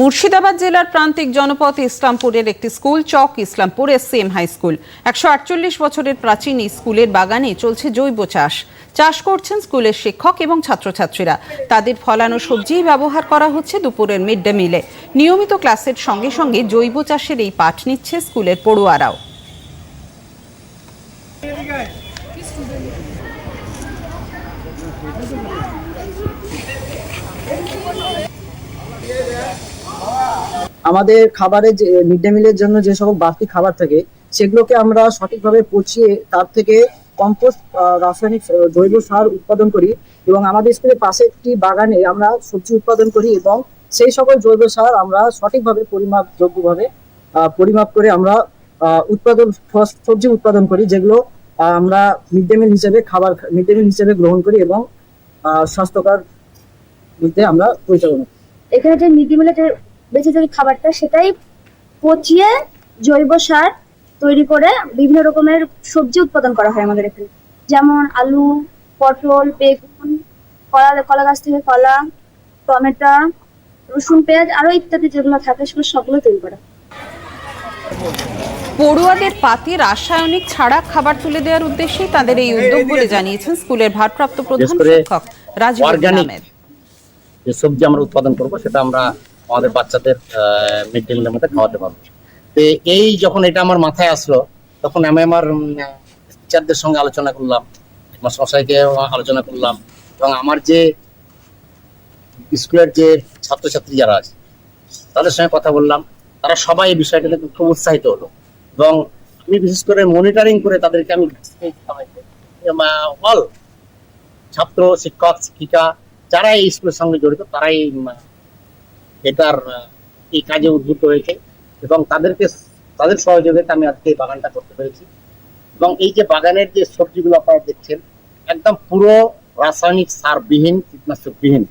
মুর্শিদাবাদ জেলার প্রান্তিক জনপথ ইসলামপুরের একটি স্কুল, চক ইসলামপুরের সেম হাই স্কুল। একশো আটচল্লিশ বছরের প্রাচীন স্কুলের বাগানে চলছে জৈব চাষ। চাষ করছেন স্কুলের শিক্ষক এবং ছাত্রছাত্রীরা। তাদের ফলানো সবজিই ব্যবহার করা হচ্ছে দুপুরের মিড ডে মিলে। নিয়মিত ক্লাসের সঙ্গে সঙ্গে জৈব চাষের এই পাঠ নিচ্ছে স্কুলের পড়ুয়ারাও। আমাদের খাবারের যে মিড ডে মিলের জন্য যে সকল বাড়তি খাবার থাকে, সেগুলোকে আমরা সঠিকভাবে পচিয়ে তার থেকে কম্পোস্ট রাসায়নিক জৈব সার উৎপাদন করি এবং আমাদের স্কুলের পাশে একটি বাগানে আমরা সবজি উৎপাদন করি এবং সেই সকল জৈব সার আমরা সঠিকভাবে পরিমাপযোগ্যভাবে পরিমাপ করে আমরা উৎপাদন সবজি উৎপাদন করি যেগুলো আমরা মিড ডে মিল হিসেবে খাবার মিড ডে মিল হিসেবে গ্রহণ করি এবং স্বাস্থ্যকর দিতে আমরা পরিচালনা এখানে যে মিড ডে মিলের বেঁচে যে খাবারটা সেটাই পচিয়ে জৈব সার তৈরি করে বিভিন্ন রকমের সবজি উৎপাদন করা হয় আমাদের এখানে। যেমন আলু পটল বেগুন কলা কলা গাছ থেকে কলা টমেটো রসুন পেঁয়াজ আরও ইত্যাদি যেগুলো থাকে সেগুলো সবগুলো তৈরি করা পড়ুয়াদের পাতে রাসায়নিক ছাড়া খাবার তুলে দেওয়ার উদ্দেশ্যেই তাদের এই উদ্যোগ বলে জানিয়েছেন স্কুলের ভারপ্রাপ্ত প্রধান শিক্ষক রাজীব আহমেদ। যে সবজি আমরা উৎপাদন করব সেটা আমরা আমাদের বাচ্চাদের মিড ডে মিলের মধ্যে খাওয়াতে পারব। তো এই যখন এটা আমার মাথায় আসলো, তখন আমি আমার টিচারদের সঙ্গে আলোচনা করলাম, আমার মশাইকে আলোচনা করলাম এবং আমার যে স্কুলের যে ছাত্রছাত্রী যারা আছে, তাদের সঙ্গে কথা বললাম। তারা সবাই এই বিষয়টাতে খুব উৎসাহিত হলো এবং আমি বিশেষ করে মনিটরিং করে তাদেরকে আমি অল ছাত্র, শিক্ষক, শিক্ষিকা, যারা এই স্কুলের সঙ্গে জড়িত, তারাই এটার এই কাজে উদ্বুদ্ধ হয়েছে এবং তাদেরকে, তাদের সহযোগিতা আমি আজকে এই বাগানটা করতে পেরেছি। এবং এই যে বাগানের যে সবজিগুলো আপনারা দেখছেন, একদম পুরো রাসায়নিক সারবিহীন কীটনাশকবিহীন।